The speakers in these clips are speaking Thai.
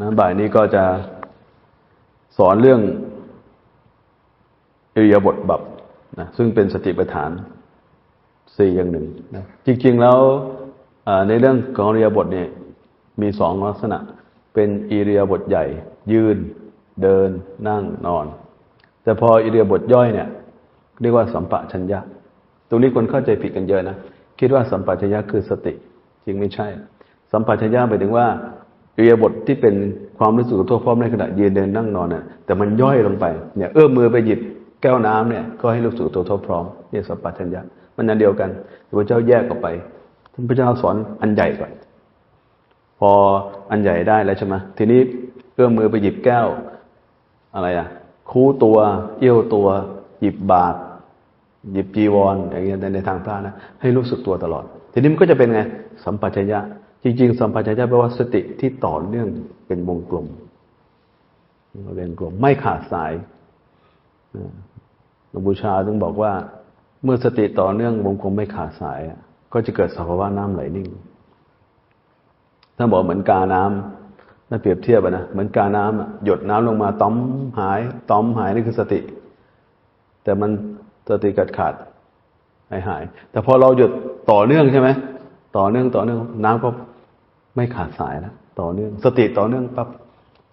นะบ่ายนี้ก็จะสอนเรื่องอิริยาบถบับนะซึ่งเป็นสติปัฏฐานสี่อย่างหนึ่งนะจริง ๆ แล้วในเรื่องของอิริยาบถเนี่ยมีสองลักษณะ เป็นอิริยาบถใหญ่ ยืน เดิน นั่งนอน แต่พออิริยาบถย่อยเนี่ย เรียกว่าสัมปะชัญญะ ตรงนี้คนเข้าใจผิดกันเยอะนะ คิดว่าสัมปะชัญญะคือสติ จริงไม่ใช่ สัมปชัญญะหมายถึงว่าอิริยาบถที่เป็นความรู้สึกทั่วพร้อมในขณะยืนเดินนั่งนอนน่ะแต่มันย่อยลงไปเนี่ยเอื้อมมือไปหยิบแก้วน้ำเนี่ยก็ให้รู้สึกตัวทั่วพร้อมเนี่ยสัมปชัญญะมันอันเดียวกันพระเจ้าแยกออกไปท่านพระเจ้าสอนอันใหญ่ก่อน พออันใหญ่ได้แล้วใช่ไหมทีนี้เอื้อมมือไปหยิบแก้ว อะไรอะ คู่ตัว เอี้ยวตัว หยิบบาตรหยิบจีวรอย่างเงี้ยในในทางพระนะให้รู้สึกตัวตลอด ทีนี้มันก็จะเป็นไง สัมปชัญญะ จริง ๆ สัมปชัญญะแปลว่าสติที่ต่อเนื่องเป็นวงกลมเป็นกลมไม่ขาดสายหลวงบูชาถึงบอกว่า เมื่อสติต่อเนื่องวงกลมไม่ขาดสาย ก็จะเกิดสภาวะน้ำไหลนิ่งถ้านบอกเหมือนกาน้ำน่าเปรียบเทียบนะเหมือนกาน้ำอะหยดน้ำลงมาต้อมหายต้อมหายนี่คือสติ แต่มันสติขาดขาดหายหาย แต่พอเราหยดต่อเนื่องใช่ไหมต่อเนื่องต่อเนื่อง น้ำก็ ไม่ขาดสายแล้วต่อเนื่อง สติต่อเนื่องปั๊บ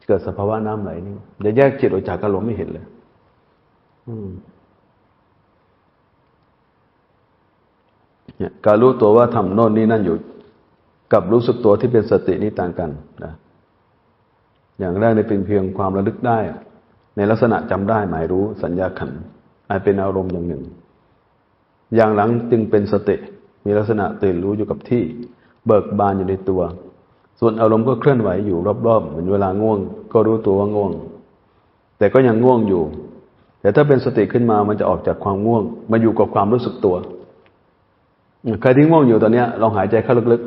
เกิดสภาวะน้ำไหลนิ่จะแยกจิตออกจากอารมณ์ไม่เห็นเลย อืมเนี่ยการรู้ตัวว่าทำโน่นนี่นั่นอยู่ กับรู้สึกตัวที่เป็นสตินี่ต่างกันนะอย่างแรกในเป็นเพียงความระลึกได้ ในลักษณะจำได้หมายรู้สัญญาขันอาจเป็นอารมณ์อย่างหนึ่ง อย่างหลังจึงเป็นสติ มีลักษณะตื่นรู้อยู่กับที่ เบิกบานอยู่ในตัว ส่วนอารมณ์ก็เคลื่อนไหวอยู่รอบๆ เหมือนเวลาง่วง ก็รู้ตัวว่าง่วง แต่ก็ยังง่วงอยู่ แต่ถ้าเป็นสติขึ้นมามันจะออกจากความง่วง มาอยู่กับความรู้สึกตัว ใครที่ง่วงอยู่ตอนนี้ลองหายใจเข้าลึก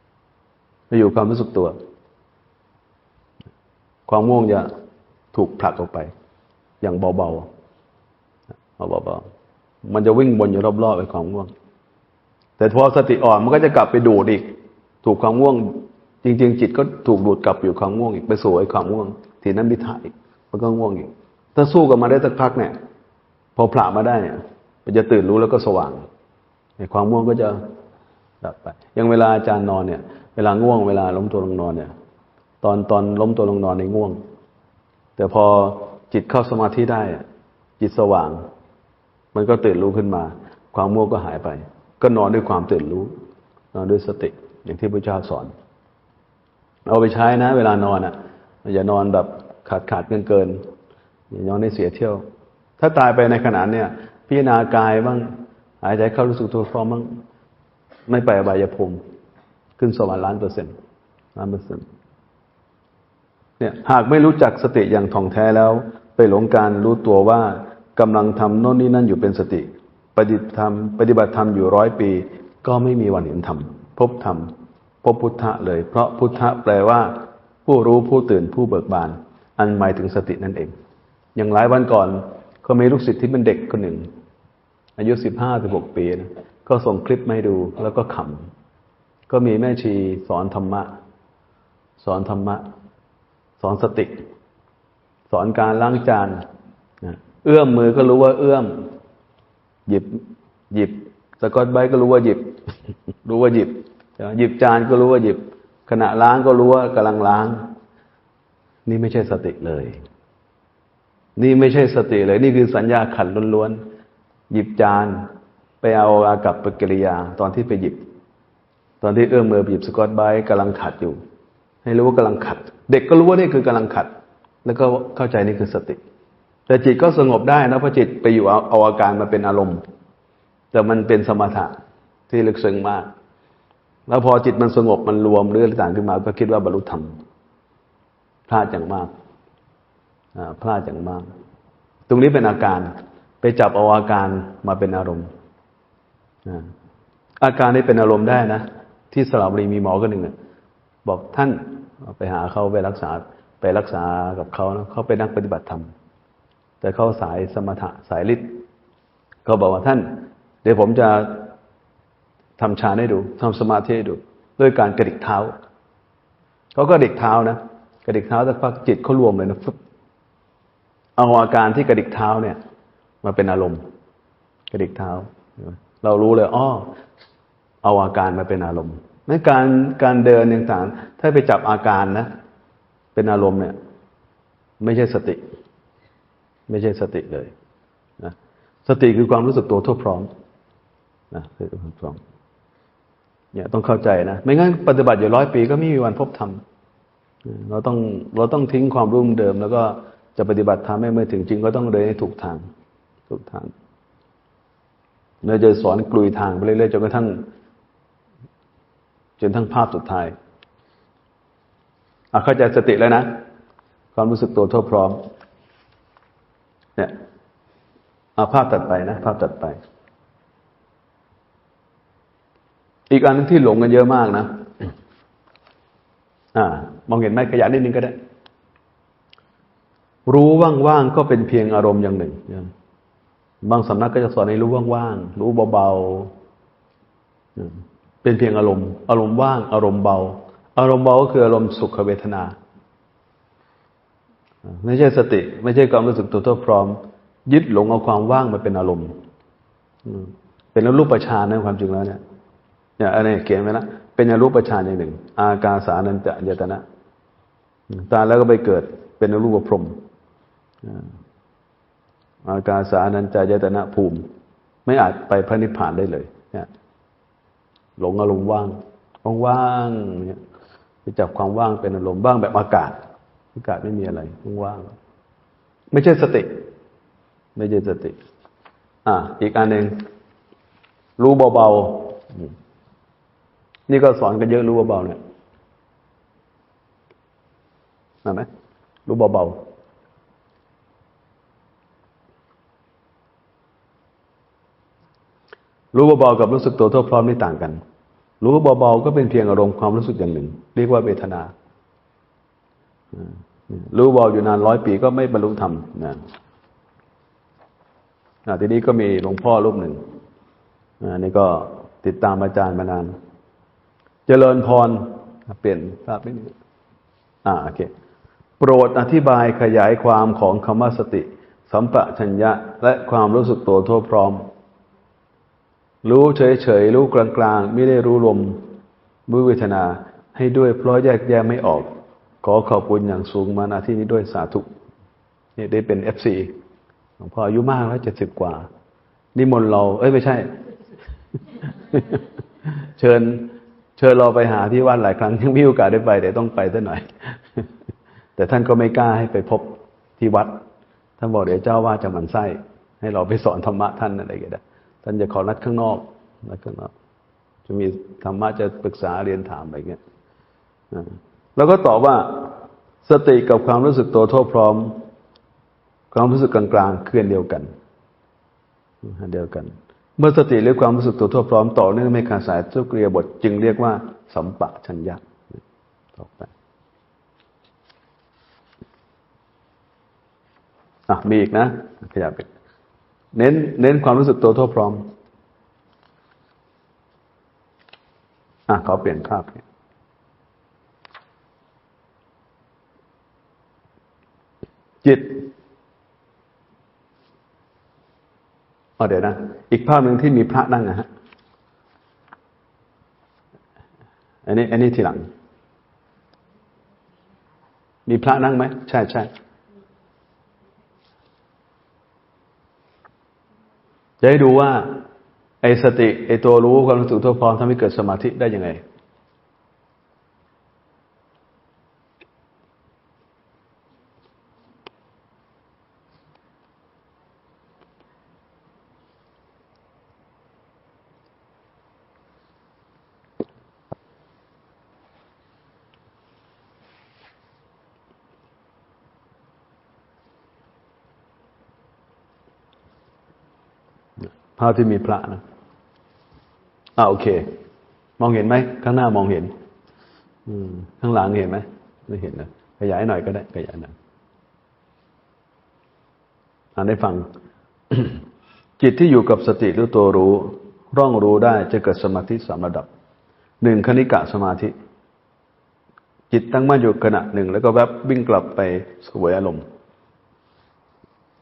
ๆ มาอยู่ความรู้สึกตัว ความง่วงจะถูกผลักออกไป อย่างเบาๆเอาเบาๆมันจะวิ่งวนอยู่รอบๆไปความง่วง แต่พอสติอ่อนมันก็จะกลับไปดูดอีกถูกความง่วง จริง ๆ จิตก็ถูกดูดกลับอยู่ความง่วงอีกไปสู่ไอ้ความง่วง ทีนั้นมิถาอีกมันก็ง่วงอีก ถ้าสู้กับมาได้สักพักเนี่ย พอผละมาได้เนี่ยมันจะตื่นรู้แล้วก็สว่างไอ้ความง่วงก็จะดับไปอย่างเวลาอาจารย์นอนเนี่ย เวลาง่วงเวลาล้มตัวลงนอนเนี่ย ตอนตอนล้มตัวลงนอนในง่วง แต่พอจิตเข้าสมาธิได้ จิตสว่าง มันก็ตื่นรู้ขึ้นมา ความง่วงก็หายไป ก็นอนด้วยความตื่นรู้ นอนด้วยสติอย่างที่พระเจ้าสอน เอาไปใช้นะ เวลานอนอะ อย่านอนแบบขาดขาดเกินเกินอย่านอนให้เสียเที่ยว ถ้าตายไปในขณะเนี่ย พิจารณากายบ้าง หายใจเข้ารู้สึกตัวพร้อมบ้างไม่ไปอบายภูมิขึ้นสวรรค์ล้านเปอร์เซ็นต์ล้านเปอร์เซ็นต์เนี่ยหากไม่รู้จักสติอย่างท่องแท้แล้ว ไปหลงการรู้ตัวว่ากำลังทำโน่นนี่นั่นอยู่เป็นสติปฏิบัติธรรมปฏิบัติธรรมอยู่ร้อยปี ก็ไม่มีวันเห็นธรรมพบธรรม พบพุทธะเลย เพราะพุทธะแปลว่า ผู้รู้ผู้ตื่นผู้เบิกบาน อันหมายถึงสตินั่นเอง อย่างหลายวันก่อนก็มีลูกศิษย์ที่เป็นเด็กคนหนึ่ง อายุสิบห้าสิบหกปีนะก็ส่งคลิปมาให้ดูแล้วก็ขำก็มีแม่ชีสอนธรรมะ สอนธรรมะ สอนสติ สอนการล้างจานเอื้อมมือก็รู้ว่าเอื้อม หยิบ หยิบสกอตไบร์ก็รู้ว่าหยิบ รู้ว่าหยิบ หยิบจานก็รู้ว่าหยิบ ขณะล้างก็รู้ว่ากำลังล้าง นี่ไม่ใช่สติเลย นี่ไม่ใช่สติเลย นี่คือสัญญาขันล้วนๆหยิบจานไปเอาอากับปกิริยา ตอนที่ไปหยิบ ตอนที่เอื้อมมือไปหยิบสกอตไบร์กำลังขัดอยู่ ให้รู้ว่ากำลังขัด เด็กก็รู้ว่านี่คือกำลังขัด แล้วก็เข้าใจนี่คือสติ แต่จิตก็สงบได้นะเพราะจิตไปอยู่เอาเอาอาการมาเป็นอารมณ์ แต่มันเป็นสมถะที่ลึกซึ้งมาก แล้วพอจิตมันสงบมันรวมเรื่องต่างขึ้นมา ก็คิดว่าบรรลุธรรมพลาดอย่างมากพลาดอย่างมาก ตรงนี้เป็นอาการไปจับเอาอาการมาเป็นอารมณ์อาการนี้เป็นอารมณ์ได้นะ ที่สระบุรีมีหมอคนหนึ่งบอกท่านไปหาเขาไปรักษาไปรักษากับเขานะเขาเป็นนักปฏิบัติธรรม แต่เขาสายสมถะสายฤทธิ์เขาบอกว่าท่าน เดี๋ยวผมจะ ทำฌานให้ดูทำสมาธิให้ดู ด้วยการกระดิกเท้าเขาก็กระดิกเท้านะกระดิกเท้าสักพักจิตเขารวมเลยนะฟึบเอาอาการที่กระดิกเท้าเนี่ย มาเป็นอารมณ์ กระดิกเท้า เรารู้เลยอ้อเอาอาการมาเป็นอารมณ์นั้นการการเดินต่างๆถ้าไปจับอาการนะ เป็นอารมณ์เนี่ย ไม่ใช่สติ ไม่ใช่สติเลยนะสติคือความรู้สึกตัวทั่วพร้อมนะคือความพร้อม เนี่ยต้องเข้าใจนะไม่งั้นปฏิบัติอยู่ร้อยปีก็ไม่มีวันพบธรรมเราต้องเราต้องทิ้งความรุ่มเดิม แล้วก็จะปฏิบัติธรรมให้เมื่อถึงจริงก็ต้องเดินให้ถูกทางถูกทางเราจะสอนกลุยทางไปเรื่อยๆจนกระทั่งจนทั้งภาพสุดท้ายอะเข้าใจสติแล้วนะ ความรู้สึกตัวทั่วพร้อม เนี่ยเอาภาพตัดไปนะ ภาพตัดไป อีกอันนึงที่หลงกันเยอะมากนะอ่ามองเห็นไหมขยายนิดนึงก็ได้ รู้ว่างๆก็เป็นเพียงอารมณ์อย่างหนึ่งบางสำนักก็จะสอนให้รู้ว่างๆรู้เบาๆเป็นเพียงอารมณ์ อารมณ์ว่าง อารมณ์เบา อารมณ์เบาก็คืออารมณ์สุขเวทนา ไม่ใช่สติ ไม่ใช่ความรู้สึกตัวทั่วพร้อม ยึดหลงเอาความว่างมาเป็นอารมณ์เป็นรูปประชานนะความจริงแล้วเนี่ย เนี่ยอะไรเขียนไว้ละเป็นอรูปฌานอย่างหนึ่ง อากาสานันจะยตนะตายแล้วก็ไปเกิดเป็นอรูปพรหมอากาสานันจายตนะภูมิ ไม่อาจไปพระนิพพานได้เลย เนี่ย หลงอารมณ์ว่างว่างเนี่ยไปจับความว่างเป็นอารมณ์ว่างแบบอากาศ อากาศไม่มีอะไรว่างไม่ใช่สติ ไม่ใช่สติ อ่าอีกอันหนึ่งรู้เบาๆ นี่ก็สอนกันเยอะรู้เบาๆเนี่ยเห็นไหมรู้เบาๆรู้เบาๆกับรู้สึกตัวทั่วพร้อมนี่ต่างกัน รู้เบาๆก็เป็นเพียงอารมณ์ความรู้สึกอย่างหนึ่ง เรียกว่าเวทนา รู้เบาอยู่นานร้อยปีก็ไม่บรรลุธรรมนะทีนี้ก็มีหลวงพ่อรูปหนึ่งอันนี้ก็ติดตามอาจารย์มานาน เจริญพร เปลี่ยนภาพนิดนึงอ่าโอเค โปรดอธิบายขยายความของคำว่าสติ สัมปชัญญะ และความรู้สึกตัวทั่วพร้อม รู้เฉยๆ รู้กลางๆ ไม่ได้รู้ลมมือเวทนาให้ด้วยเพราะแยกแยะไม่ออก ขอขอบคุณอย่างสูงมาณที่นี้ด้วยสาธุนี่ได้เป็นเอฟซีหลวงพ่ออายุมากแล้วเจ็ดสิบกว่า นิมนต์เรา เอ้ย ไม่ใช่ เชิญ เชิญเราไปหาที่วัดหลายครั้งยังมีโอกาสได้ไปแต่ต้องไปสักหน่อย แต่ท่านก็ไม่กล้าให้ไปพบที่วัด ท่านบอกเดี๋ยวเจ้าว่าจะมันไส้ ให้เราไปสอนธรรมะท่านอะไรก็ได้ ท่านจะขอนัดข้างนอกนัดข้างนอก จะมีธรรมะจะปรึกษาเรียนถามอะไรเงี้ยแล้วก็ตอบว่าสติกับความรู้สึกตัวทั่วพร้อม ความรู้สึกกลางๆคืออนเดียวกันอันเดียวกัน เมื่อสติหรือความรู้สึกตัวทั่วพร้อมต่อเนื่องไม่ขาดสายทุกเรียบทจึงเรียกว่า สัมปะชัญญะต่อไปอะมีอีกนะขยับไปเน้น เน้นความรู้สึกตัวทั่วพร้อม อะขอเปลี่ยนภาพจิต เอาเดี๋ยวนะ อีกภาพหนึ่งที่มีพระนั่งนะฮะอันนี้ อันนี้ทีหลัง มีพระนั่งไหม ใช่ใช่จะให้ดูว่า ไอ้สติไอ้ตัวรู้ความรู้สึกทั่วพร้อมทำให้เกิดสมาธิได้ยังไงภาที่มีพระนะอ่าโอเค มองเห็นไหมข้างหน้ามองเห็น อืม ข้างหลังเห็นไหมไม่เห็นนะขยายหน่อยก็ได้ขยายหน่อยอ่านได้ฟัง จิตที่อยู่กับสติหรือตัวรู้ ร่องรู้ได้จะเกิดสมาธิสามระดับหนึ่งคณิกะสมาธิ จิตตั้งมั่นอยู่ขณะหนึ่ง แล้วก็แวบวิ่งกลับไปสวยอารมณ์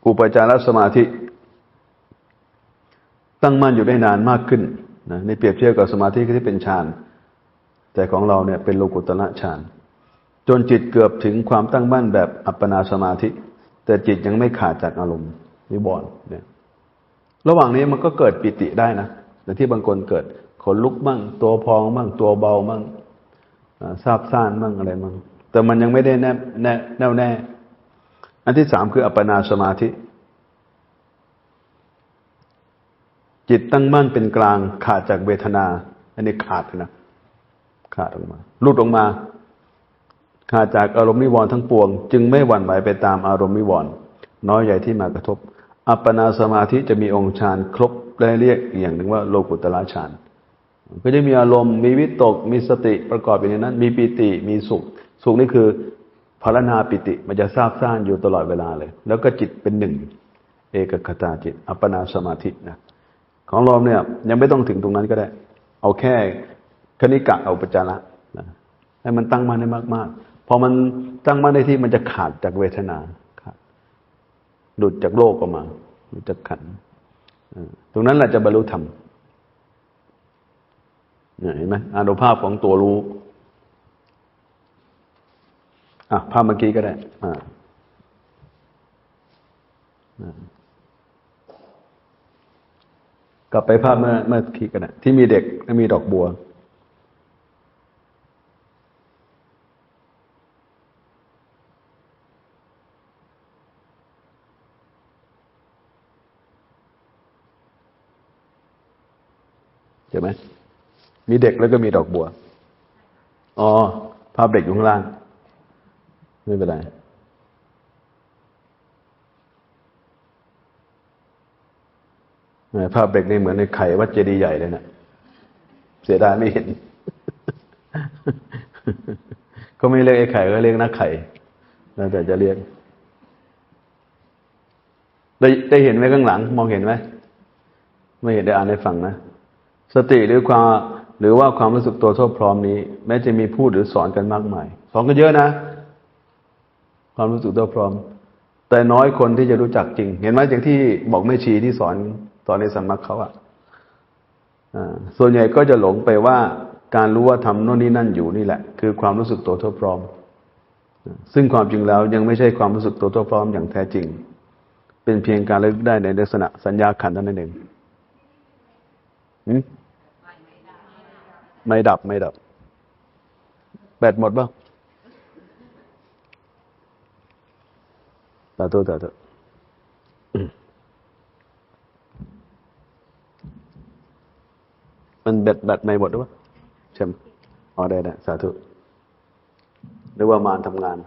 อุปจารสมาธิ ตั้งมั่นอยู่ได้นานมากขึ้นนะในเปรียบเทียบกับสมาธิที่เป็นฌานแต่ของเราเนี่ยเป็นโลกุตละฌานจนจิตเกือบถึงความตั้งมั่นแบบอัปปนาสมาธิ แต่จิตยังไม่ขาดจากอารมณ์นิวรณ์เนี่ยระหว่างนี้มันก็เกิดปิติได้นะแต่ที่บางคนเกิดขนลุกบ้างตัวพองบ้างตัวเบาบ้างซาบซ่านบ้างอะไรบ้างแต่มันยังไม่ได้แน่แน่แน่แน่ อันที่สามคืออัปปนาสมาธิ จิตตั้งมั่นเป็นกลางขาดจากเวทนา อันนี้ขาดนะขาดออกมาหลุดออกมา ขาดจากอารมณ์นิวรณ์ทั้งปวง จึงไม่หวั่นไหวไปตามอารมณ์นิวรณ์น้อยใหญ่ที่มากระทบ อัปปนาสมาธิจะมีองค์ฌานครบได้เรียกอย่างหนึ่งว่าโลกุตละฌานก็จะมีอารมณ์มีวิตก มีสติประกอบอยู่ในนั้น มีปิติมีสุข สุขนี่คือพารณาปิติมันจะทราบซ่านอยู่ตลอดเวลาเลย แล้วก็จิตเป็นหนึ่ง เอกคตาจิต อัปปนาสมาธินะ ของเราเนี่ย ยังไม่ต้องถึงตรงนั้นก็ได้ เอาแค่คณิกะเอาปัจาระนะให้มันตั้งมั่นได้มากๆพอมันตั้งมั่นได้ที่มันจะขาดจากเวทนาขาดหลุดจากโลกออกมาหลุดจากขันตรงนั้นแหละจะบรรลุธรรมเห็นไหมอนุภาพของตัวรู้อะภาพเมื่อกี้ก็ได้อ่า กลับไปภาพเมื่อเมื่อกี้กันนะที่มีเด็กและมีดอกบัวเห็นไหมมีเด็กแล้วก็มีดอกบัว อ๋อ ภาพเด็กอยู่ข้างล่าง ไม่เป็นไร ภาพเด็กนี่เหมือนในไข่วัดเจดีย์ใหญ่เลยนะเสียดายไม่เห็น ก็ไม่เรียกไอ้ไข่ก็เรียกนักไข่ แล้วแต่จะเรียก ได้ได้เห็นไหมข้างหลัง มองเห็นไหม ไม่เห็นได้อ่านให้ฟังนะ สติหรือความหรือว่าความรู้สึกตัวทั่วพร้อมนี้ แม้จะมีพูดหรือสอนกันมากมาย สอนกันเยอะนะ ความรู้สึกตัวพร้อม แต่น้อยคนที่จะรู้จักจริง เห็นไหมอย่างที่บอกแม่ชีที่สอน ตอนในสำนักเขาอะส่วนใหญ่ก็จะหลงไปว่าการรู้ว่าทำโน่นนี่นั่นอยู่นี่แหละ คือความรู้สึกตัวทั่วพร้อม ซึ่งความจริงแล้วยังไม่ใช่ความรู้สึกตัวทั่วพร้อมอย่างแท้จริง เป็นเพียงการเลิกได้ในลักษณะสัญญาขันธ์นั่นเองไม่ดับไม่ดับ แบตหมดบ้างต่อตัวต่อตัว มันแบตแบตไม่หมดหรือเปล่าใช่ไหมอ๋อได้ได้สาธุหรือว่ามารทำงาน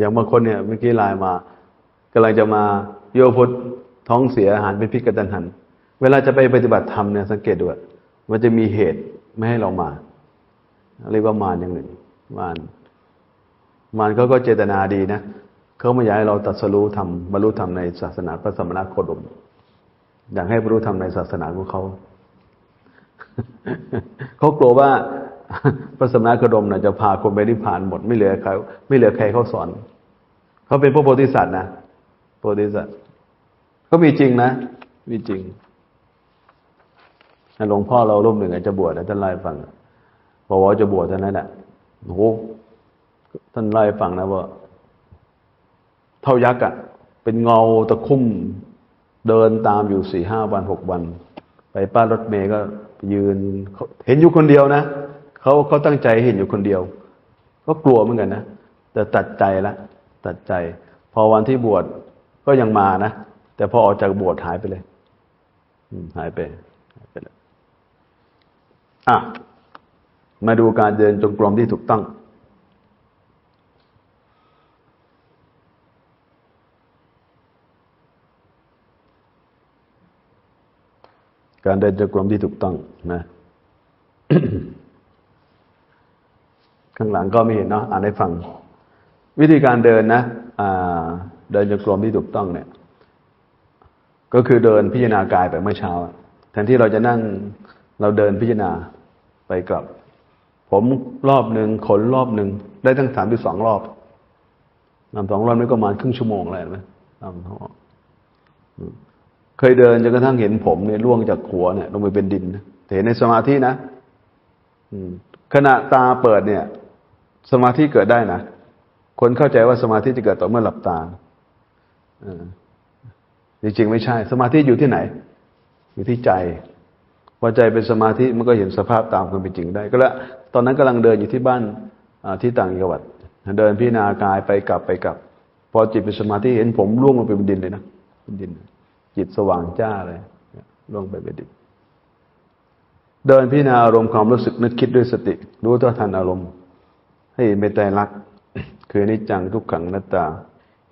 อย่างบางคนเนี่ยเมื่อกี้ไลน์มากำลังจะมาโยพุทท้องเสียอาหารเป็นพิษกระตันหัน เวลาจะไปปฏิบัติธรรมเนี่ยสังเกตดูมันจะมีเหตุไม่ให้เรามา เรียกว่ามารอย่างหนึ่งมารมารเขาก็เจตนาดีนะเขาไม่อยากให้เราตัดสรู้ธรรมบรรลุธรรมในศาสนาพระสมณโคดม อยากให้รรลุธรรมในศาสนาของเขา เขากลัวว่าพระสมณโคดมนะจะพาคนไปนิพพานหมดไม่เหลือใครไม่เหลือใครเขาสอน เขาเป็นพระโพธิสัตว์นะโพธิสัตว์เขามีจริงนะ มีจริงหลวงพ่อเรารูปหนึ่งจะบวชท่านไล่ฟังพอว่าจะบวชท่านนั้นแหละโอ้โหท่านไล่ฟังนะว่า เท่ายักษ์อะเป็นเงาตะคุ่ม เดินตามอยู่สี่ห้าวันหกวัน ไปป้ารถเมย์ก็ยืนเห็นอยู่คนเดียวนะเขาเขาตั้งใจเห็นอยู่คนเดียว ก็กลัวเหมือนกันนะแต่ตัดใจละตัดใจ พอวันที่บวชก็ยังมานะ แต่พอออกจากบวชหายไปเลยหายไปหายไปเลยอะมาดูการเดินจงกรมที่ถูกต้อง การเดินจงกรมที่ถูกต้องนะ ข้างหลังก็ไม่เห็นเนาะอ่านให้ฟัง วิธีการเดินนะเดินจงกรมที่ถูกต้องเนี่ย ก็คือเดินพิจารณากายแบบเมื่อเช้า แทนที่เราจะนั่งเราเดินพิจารณาไปกลับ ผมรอบหนึ่งขนรอบหนึ่งได้ตั้งสามสิบสองรอบนำสองรอบนี้ก็ประมาณครึ่งชั่วโมงเลยไหมนำทั้งหมดอืม เคยเดินจนกระทั่งเห็นผมเนี่ยล่วงจากหัวเนี่ยลงไปเป็นดินเห็นในสมาธินะขณะตาเปิดเนี่ย สมาธิเกิดได้นะ คนเข้าใจว่าสมาธิจะเกิดต่อเมื่อหลับตาจริงๆไม่ใช่ สมาธิอยู่ที่ไหน อยู่ที่ใจพอใจเป็นสมาธิมันก็เห็นสภาพตามความเป็นจริงได้ ก็แล้วตอนนั้นกำลังเดินอยู่ที่บ้านอ่าที่ต่างจังหวัดเดินพิจารณากายไปกลับไปกลับ พอจิตเป็นสมาธิเห็นผมล่วงลงไปเป็นดินเลยนะเป็นดิน จิตสว่างจ้าเลยล่วงไปเป็นดิเดินพิจารณาอารมณ์ความรู้สึกนึกคิดด้วยสติ รู้เท่าทันอารมณ์ ให้เมตไตรลัก คือนิจจังทุกขังนัตตา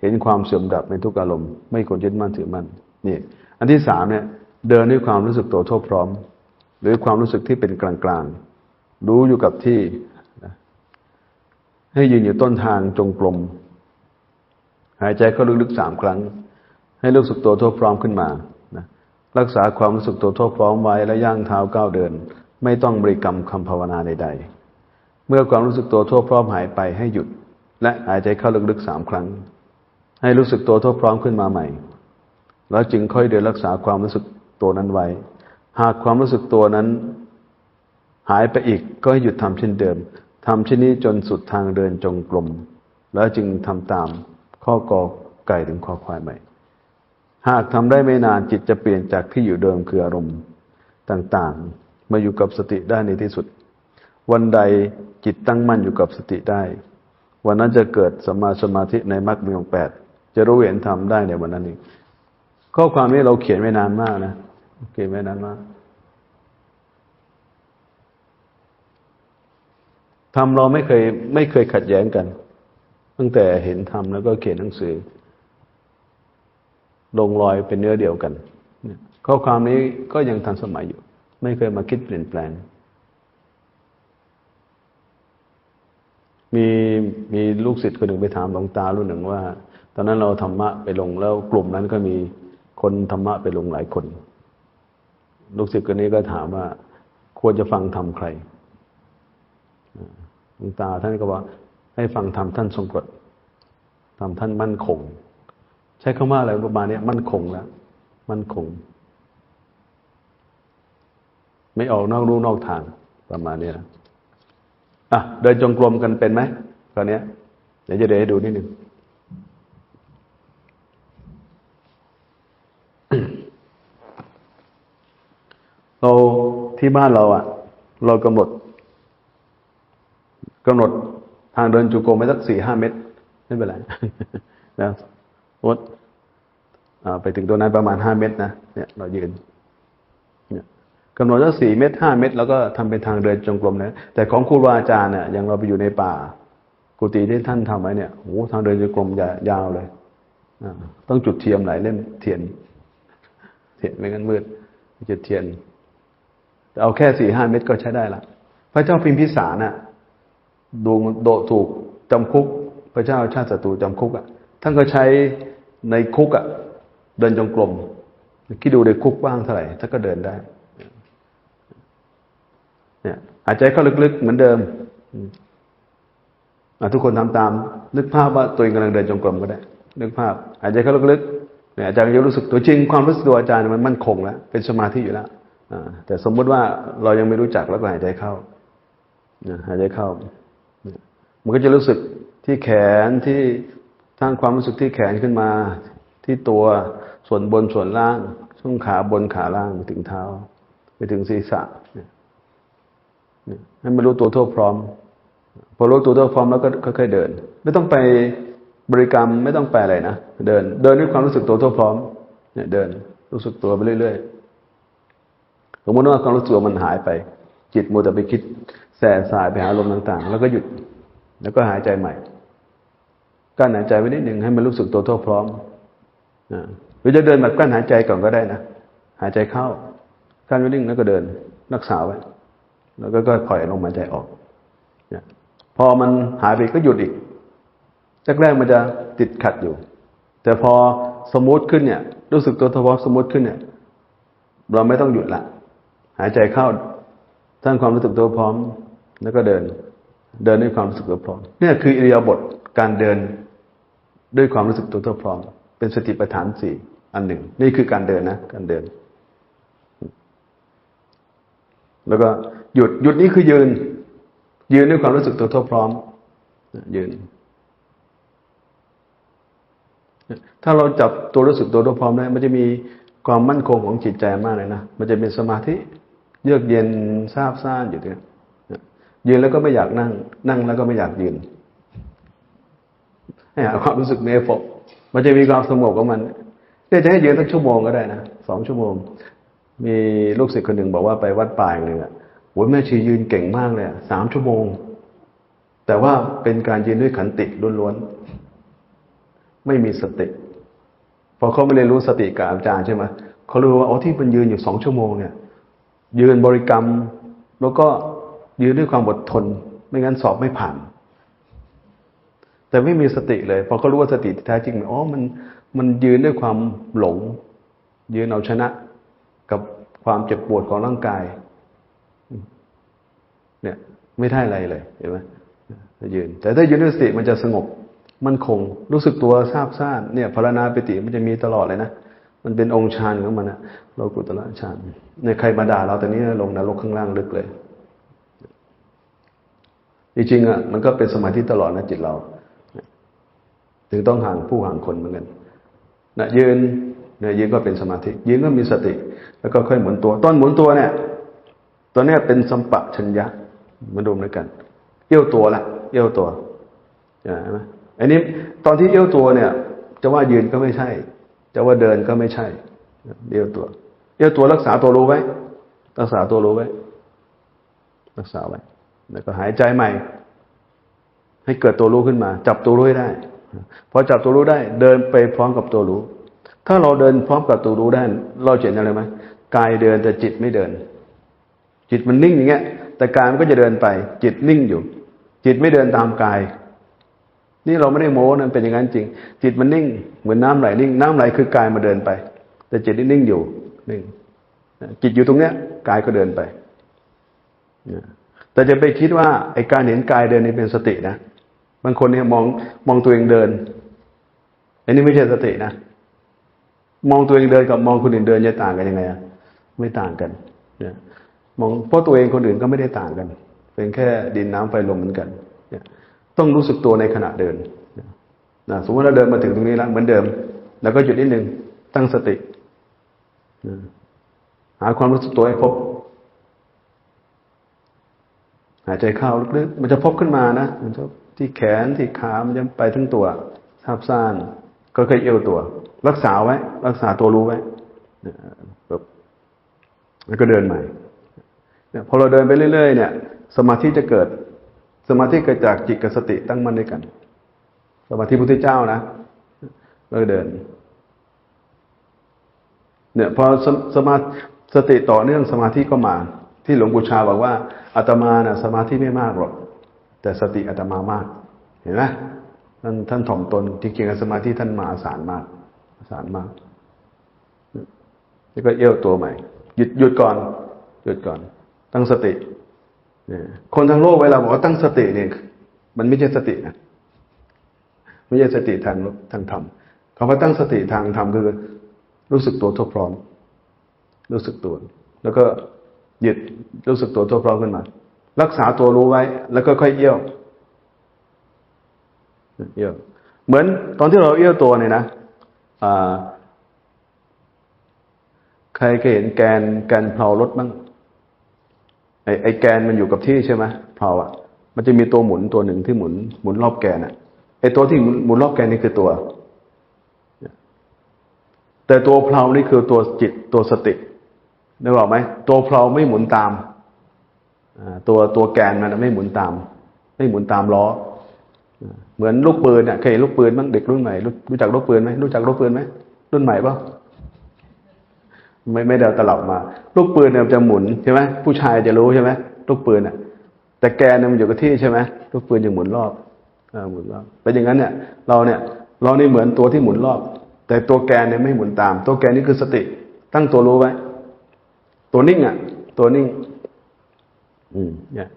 เห็นความเสื่อมดับในทุกอารมณ์ ไม่ควรยึดมั่นถือมั่นนี่ อันที่สามเนี่ย เดินด้วยความรู้สึกตัวทั่วพร้อม หรือความรู้สึกที่เป็นกลางกลางๆรู้อยู่กับที่ ให้ยืนอยู่ต้นทางจงกรมหายใจเข้าลึกๆสามครั้ง ให้รู้สึกตัวทั่วพร้อมขึ้นมานะรักษาความรู้สึกตัวทั่วพร้อมไว้และย่างเท้าก้าวเดิน ไม่ต้องบริกรรมคำภาวนาใดๆ เมื่อความรู้สึกตัวทั่วพร้อมหายไปให้หยุด และหายใจเข้าลึกๆสามครั้ง ให้รู้สึกตัวทั่วพร้อมขึ้นมาใหม่ แล้วจึงค่อยเดินรักษาความรู้สึกตัวนั้นไว้ หากความรู้สึกตัวนั้น หายไปอีกก็ให้หยุดทำเช่นเดิมทำเช่นนี้จนสุดทางเดินจงกรมแล้วจึงทำตามข้อกอไก่ถึงข้อควายใหม่ หากทำได้ไม่นานจิตจะเปลี่ยนจากที่อยู่เดิมคืออารมณ์ต่างๆ มาอยู่กับสติได้ในที่สุด วันใดจิตตั้งมั่นอยู่กับสติได้ วันนั้นจะเกิดสมาสมาธิในมรรคมีองค์แปดจะรู้เห็นธรรมได้ในวันนั้นเองข้อความนี้เราเขียนไว้นานมากนะเขียนไว้นานมากทำเราไม่เคยไม่เคยขัดแย้งกัน ตั้งแต่เห็นธรรมแล้วก็เขียนหนังสือ ลงรอยเป็นเนื้อเดียวกันเนี่ยข้อความนี้ก็ยังทันสมัยอยู่ ไม่เคยมาคิดเปลี่ยนแปลง มีมีลูกศิษย์คนหนึ่งไปถามหลวงตารุ่นหนึ่งว่า ตอนนั้นเราธรรมะไปลงแล้วกลุ่มนั้นก็มีคนธรรมะไปลงหลายคน ลูกศิษย์คนนี้ก็ถามว่า ควรจะฟังธรรมใครหลวงตาท่านก็ว่าให้ฟังธรรมท่านทรงกฎธรรมท่านมั่นคง ใช้คำว่าอะไรประมาณนี้มั่นคงแล้วมั่นคง ไม่ออกนอกรูนอกทางประมาณนี้นะอะเดินจงกรมกันเป็นไหมตอนนี้ยเดี๋ยวจะเดินให้ดูนิดหนึ่งเราที่บ้านเราอะ เรากำหนดกำหนดทางเดินจูโกรมไปสักสี่ห้าเมตร ไม่เป็นไรนะ วดไปถึงตัวนั้นประมาณห้าเมตรนะเนี่ยเรายืนเนี่ยกำหนดสักสี่เมตรห้าเมตร แล้วก็ทำเป็นทางเดินจงกรมนะแต่ของครูบาอาจารย์เนี่ยอย่างเราไปอยู่ในป่า กุฏิที่ท่านทำไว้เนี่ยโอ้ทางเดินจงกรมยาวเลยต้องจุดเทียมหลายเล่มเทียน เทียนไม่งั้นมืดจุดเทียนเอาแค่สี่ห้าเมตรก็ใช้ได้ละพระเจ้าพิมพิสารน่ะดวงโดถูกจำคุก พระเจ้าชาติศัตรูจำคุกอะท่านก็ใช้ ในคุกอะ เดินจงกรมคิดดูในคุกว่างเท่าไหร่ท่าก็เดินได้ เนี่ยหายใจเข้าลึกๆ เหมือนเดิมทุกคนทำตาม นึกภาพว่าตัวเองกำลังเดินจงกรมก็ได้ นึกภาพหายใจเข้าลึกๆเนี่ยอาจารย์จะรู้สึกตัวจริงความรู้สึกตัวอาจารย์มันมั่นคงแล้วเป็นสมาธิอยู่แล้วแต่สมมุติว่าเรายังไม่รู้จักแล้วก็หายใจเข้าหายใจเข้า มันก็จะรู้สึกที่แขนที่ สร้างความรู้สึกที่แขนขึ้นมา ที่ตัวส่วนบนส่วนล่าง ช่วงขาบนขาล่างไปถึงเท้า ไปถึงศีรษะให้มันรู้ตัวทั่วพร้อม พอรู้ตัวทั่วพร้อมแล้วก็ค่อยๆเดิน ไม่ต้องไปบริกรรมไม่ต้องไปอะไรนะเดิน เดินด้วยความรู้สึกตัวทั่วพร้อมเนี่ยเดิน รู้สึกตัวไปเรื่อยๆสมมติว่าความรู้สึกมันหายไป จิตมัวแต่ไปคิดแส่สายไปหาลมต่าง ๆ แล้วก็หยุด แล้วก็หายใจใหม่ กั้นหายใจไว้นิดหนึ่งให้มันรู้สึกตัวทั่วพร้อมหรือจะเดินแบบกั้นหายใจก่อนก็ได้นะหายใจเข้ากั้นไว้นิ่งแล้วก็เดินรักษาไว้แล้วก็ก็ปล่อยลมหายใจออกเนี่ยพอมันหายไปก็หยุดอีกแรกๆมันจะติดขัดอยู่ แต่พอสมูทขึ้นเนี่ย รู้สึกตัวทั่วพร้อมสมูทขึ้นเนี่ย เราไม่ต้องหยุดละ หายใจเข้าสร้างความรู้สึกตัวพร้อม แล้วก็เดิน เดินด้วยความรู้สึกตัวพร้อมเนี่ยคืออิริยาบถการเดิน ด้วยความรู้สึกตัวทั่วพร้อม เป็นสติปัฏฐานสี่อันหนึ่ง นี่คือการเดินนะ การเดิน แล้วก็หยุดหยุดนี่คือยืน ยืนด้วยความรู้สึกตัวทั่วพร้อม ยืน ถ้าเราจับตัวรู้สึกตัวทั่วพร้อมได้มันจะมีความมั่นคงของจิตใจมากเลยนะ มันจะเป็นสมาธิเยือกเย็นซาบซ่านอยู่ตรงนี้ยืนแล้วก็ไม่อยากนั่ง นั่งแล้วก็ไม่อยากยืน ความรู้สึกเมฟกมันจะมีความสงบของมันเนี่ยจะให้ยืนสักชั่วโมงก็ได้นะสองชั่วโมง มีลูกศิษย์คนหนึ่งบอกว่าไปวัดป่าอย่างหนึ่งอะโอ้ยแม่ชียืนเก่งมากเลยอะสามชั่วโมง แต่ว่าเป็นการยืนด้วยขันติล้วนๆ ไม่มีสติ พอเขาไม่เรียนรู้สติกับอาจารย์ใช่ไหมเขารู้ว่าอ๋อที่มันยืนอยู่สองชั่วโมงเนี่ย ยืนบริกรรม แล้วก็ยืนด้วยความอดทน ไม่งั้นสอบไม่ผ่าน แต่ไม่มีสติเลย พอเขารู้ว่าสติที่แท้จริงอ๋อมันมันยืนด้วยความหลง ยืนเอาชนะกับความเจ็บปวดของร่างกาย เนี่ย ไม่ได้อะไรเลยเห็นไหมยืน แต่ถ้ายืนด้วยสติมันจะสงบ มันคงรู้สึกตัวทราบซ่านเนี่ยพารณาปิติมันจะมีตลอดเลยนะมันเป็นองค์ฌานของมันนะโลกุตละฌานเนี่ยใครมาด่าเราแต่นี้ลงนรกข้างล่างลึกเลยจริงๆอะมันก็เป็นสมาธิตลอดนะจิตเรา ถึงต้องห่างผู้ห่างคนเหมือนกันนะยืนเนี่ยยืนก็เป็นสมาธิ ยืนก็มีสติ แล้วก็ค่อยหมุนตัว ตอนหมุนตัวเนี่ยตัวเนี้เป็นสัมปะชัญญะมาดูด้วยกันเอี้ยวตัวละเอี้ยวตัวใช่ไหมอันนี้ตอนที่เอี้ยวตัวเนี่ย จะว่ายืนก็ไม่ใช่ จะว่าเดินก็ไม่ใช่เอี้ยวตัวเอี้ยวตัวรักษาตัวรู้ไว้ รักษาตัวรู้ไว้ รักษาไว้ แล้วก็หายใจใหม่ ให้เกิดตัวรู้ขึ้นมา จับตัวรู้ให้ได้ พอจับตัวรู้ได้ เดินไปพร้อมกับตัวรู้ ถ้าเราเดินพร้อมกับตัวรู้ได้ เราเห็นอะไรไหมกายเดินแต่จิตไม่เดิน จิตมันนิ่งอย่างเงี้ย แต่กายมันก็จะเดินไป จิตนิ่งอยู่ จิตไม่เดินตามกาย นี่เราไม่ได้โม้นะเป็นอย่างนั้นจริง จิตมันนิ่ง เหมือนน้ำไหลนิ่ง น้ำไหลคือกายมาเดินไป แต่จิตนิ่งอยู่นิ่งจิตอยู่ตรงเนี้ยกายก็เดินไปแต่จะไปคิดว่าไอ้การเห็นกายเดินนี่เป็นสตินะ บางคนเนี่ยมองมองตัวเองเดิน อันนี้ไม่ใช่สตินะ มองตัวเองเดินกับมองคนอื่นเดินจะต่างกันยังไงอะไม่ต่างกันเนี่ยมองเพราะตัวเองคนอื่นก็ไม่ได้ต่างกัน เป็นแค่ดินน้ำไฟลมเหมือนกันเนี่ยต้องรู้สึกตัวในขณะเดินนะสมมติเราเดินมาถึงตรงนี้แล้วเหมือนเดิม แล้วก็หยุดนิดนึงตั้งสติหาความรู้สึกตัวให้พบหายใจเข้าลึกๆมันจะพบขึ้นมานะมันจะ ที่แขนที่ขามันจะไปทั้งตัวทาบซ่านก็เคยเอวตัว รักษาไว้ รักษาตัวรู้ไว้แบบแล้วก็เดินใหม่เนี่ยพอเราเดินไปเรื่อยๆ เนี่ย สมาธิจะเกิด สมาธิเกิดจากจิตกับสติตั้งมั่นด้วยกัน สมาธิพุทธเจ้านะก็เดิน เนี่ยพอสสมาสติต่อเนื่องสมาธิก็มา ที่หลวงปู่ชาบอกว่าอาตมานะ่ะสมาธิไม่มากหรอก แต่สติอาตมามาก เห็นไหมท่านท่านถ่อมตนจริงๆสมาธิท่านมาอาสารมากอาสารมากนี่ก็เอี้ยวตัวใหม่ หยุดหยุดก่อน หยุดก่อน ตั้งสติเนี่ยคนทั้งโลกเวลาบอกว่าตั้งสติเนี่ยมันไม่ใช่สตินะไม่ใช่สติทางทางธรรมคำว่าตั้งสติทางธรรมคือ รู้สึกตัวทั่วพร้อม รู้สึกตัว แล้วก็หยุดรู้สึกตัวทั่วพร้อมขึ้นมา รักษาตัวรู้ไว้ แล้วก็ค่อยเอี้ยวเอี้ยว เหมือนตอนที่เราเอี้ยวตัวเนี่ยนะใครเคยเห็นแกนแกนเพลารถบ้างไอ้ไอ้แกนมันอยู่กับที่ใช่ไหมเพลาอะ มันจะมีตัวหมุนตัวหนึ่งที่หมุนหมุนรอบแกนอะไอ้ตัวที่หมุนรอบแกนนี่คือตัว แต่ตัวเพลานี่คือตัวจิตตัวสตินึกออกไหมตัวเพลาไม่หมุนตาม ตัวตัวแกนมันไม่หมุนตาม ไม่หมุนตามล้อเหมือนลูกปืนเนี่ยเคยลูกปืนบ้างเด็กรุ่นใหม่รู้จักลูกปืนไหมรู้จักลูกปืนไหมรุ่นใหม่ป่ะไม่ไม่เดาตลับมา ลูกปืนเนี่ยจะหมุนใช่ไหมผู้ชายจะรู้ใช่ไหมลูกปืนอะ แต่แกนมันอยู่กับที่ใช่ไหมลูกปืนจะหมุนรอบหมุนรอบเป็นอย่างนั้นเนี่ย เราเนี่ย เรานี่เหมือนตัวที่หมุนรอบ แต่ตัวแกนเนี่ยไม่หมุนตาม ตัวแกนนี่คือสติ ตั้งตัวรู้ไว้ ตัวนิ่งอะ ตัวนิ่ง อืมเนี่ย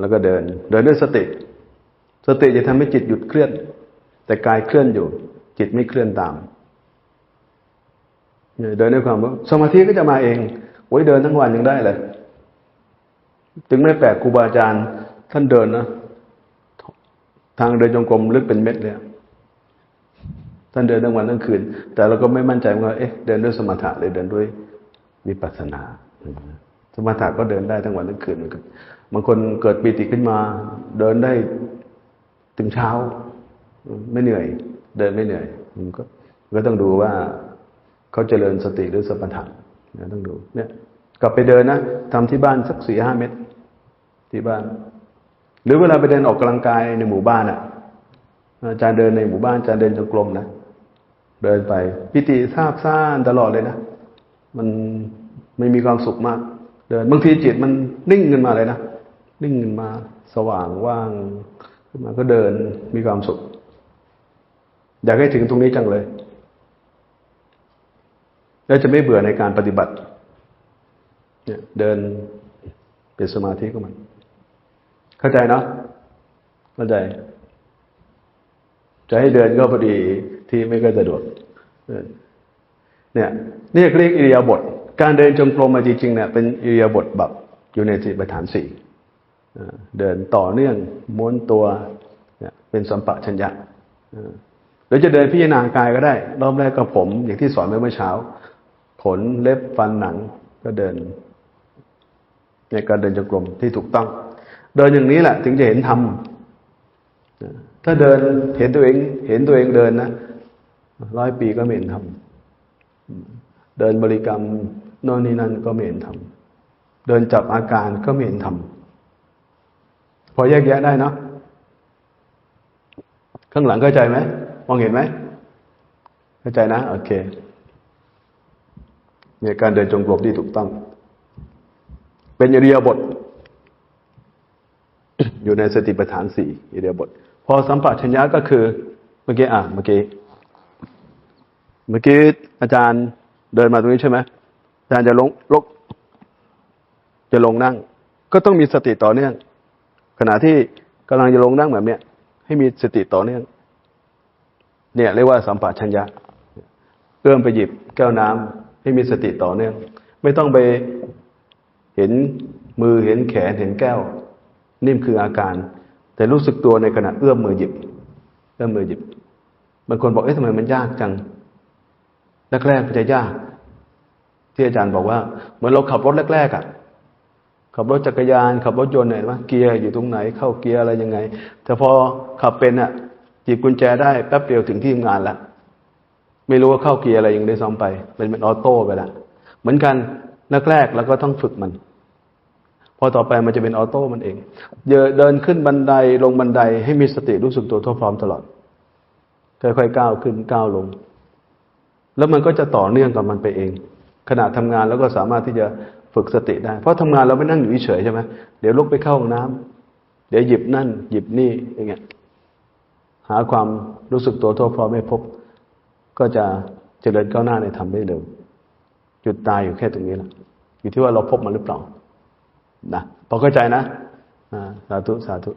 แล้วก็เดิน เดินด้วยสติ สติจะทำให้จิตหยุดเคลื่อน แต่กายเคลื่อนอยู่ จิตไม่เคลื่อนตามเดินด้วยความสมาธิก็จะมาเองโอ้ยเดินทั้งวันยังได้เลยถึงแม้แปลกครูบาอาจารย์ท่านเดินนะทางเดินจงกรมลึกเป็นเม็ดเลยท่านเดินทั้งวันทั้งคืน แต่เราก็ไม่มั่นใจว่าเอ๊ะเดินด้วยสมถะหรือเดินด้วยวิปัสสนา สมถะก็เดินได้ทั้งวันทั้งคืนเหมือนกันบางคนเกิดปีติขึ้นมา เดินได้ถึงเช้า ไม่เหนื่อย เดินไม่เหนื่อยมันก็ก็ต้องดูว่าเขาเจริญสติหรือสมถะเนี่ยต้องดูเนี่ย กลับไปเดินนะทำที่บ้านสักสี่ห้าเมตร ที่บ้าน หรือเวลาไปเดินออกกำลังกายในหมู่บ้านอะอาจารย์เดินในหมู่บ้านอาจารย์เดินจงกรมนะเดินไป พิติทราบซ่านตลอดเลยนะ มันไม่มีความสุขมาก เดินบางทีจิตมันนิ่งขึ้นมาเลยนะนิ่งขึ้นมา สว่างว่างขึ้นมาก็เดินมีความสุข อยากให้ถึงตรงนี้จังเลย แล้วจะไม่เบื่อในการปฏิบัติ เนี่ย เดินเป็นสมาธิก็มัน เข้าใจเนาะเข้าใจ จะให้เดินก็พอดีที่ไม่ก็สะดวกเนี่ยนี่เรียกอิริยาบถ การเดินจงกรมมาจริงๆเนี่ยเป็นอิริยาบถแบบอยู่ในสติปัฏฐานสี่เดินต่อเนื่องม้วนตัวเนี่ยเป็นสัมปะชัญญะหรือจะเดินพิจารณากายก็ได้ รอบแรกก็ผม อย่างที่สอนเมื่อเช้า ขนเล็บฟันหนังก็เดิน ในการเดินจงกรมที่ถูกต้อง เดินอย่างนี้แหละ ถึงจะเห็นธรรมถ้าเดินเห็นตัวเอง เห็นตัวเองเดินนะร้อยปีก็ไม่เห็นทำเดินบริกรรม โน่นนี่นั่นก็ไม่เห็นทำเดินจับอาการก็ไม่เห็นทำพอแยกแยะได้เนาะข้างหลังเข้าใจไหมมองเห็นไหมเข้าใจนะ โอเคเนี่ยการเดินจงกรมที่ถูกต้อง เป็นอริยบทอยู่ในสติปัฏฐานสี่อริยบทพอสัมปชัญญะก็คือ เมื่อกี้อะเมื่อกี้เมื่อกี้อาจารย์เดินมาตรงนี้ใช่ไหม จารย์จะลงลกจะลงนั่ง ก็ต้องมีสติต่อเนื่อง ขณะที่กำลังจะลงนั่งแบบเนี้ยให้มีสติต่อเนื่อง เนี่ยเรียกว่าสัมปชัญญะเอื้อมไปหยิบแก้วน้ำให้มีสติต่อเนื่อง ไม่ต้องไปเห็นมือเห็นแขนเห็นแก้ว นิ่มคืออาการ แต่รู้สึกตัวในขณะเอื้อมมือหยิบ เอื้อมมือหยิบ บางคนบอกเอ๊ะทำไมมันยากจังแรกๆมันจะยาก ที่อาจารย์บอกว่า เหมือนเราขับรถแรกๆอะ ขับรถจักรยาน ขับรถยนต์เนี่ยว่าเกียร์อยู่ตรงไหน เข้าเกียร์อะไรยังไง แต่พอขับเป็นอะจีบกุญแจได้แป๊บเดียวถึงที่ทำงานละไม่รู้ว่าเข้าเกียร์อะไรยังได้ซ้อมไปเป็นเป็นออโต้ไปละเหมือนกันแรกๆแล้วก็ต้องฝึกมัน พอต่อไปมันจะเป็นออโต้มันเองเดินขึ้นบันไดลงบันไดให้มีสติรู้สึกตัวทั่วพร้อมตลอดค่อยๆก้าวขึ้นก้าวลง แล้วมันก็จะต่อเนื่องกับมันไปเอง ขณะทำงานแล้วก็สามารถที่จะฝึกสติได้ เพราะทำงานเราไม่นั่งอยู่เฉยใช่ไหมเดี๋ยวลุกไปเข้าห้องน้ำเดี๋ยวหยิบนั่น หยิบนี่อย่างเงี้ยหาความรู้สึกตัวทั่วพร้อมไม่พบ ก็จะเจริญก้าวหน้าในธรรมได้เร็วจุดตายอยู่แค่ตรงนี้แหละอยู่ที่ว่าเราพบมันหรือเปล่านะพอเข้าใจนะสาธุสาธุ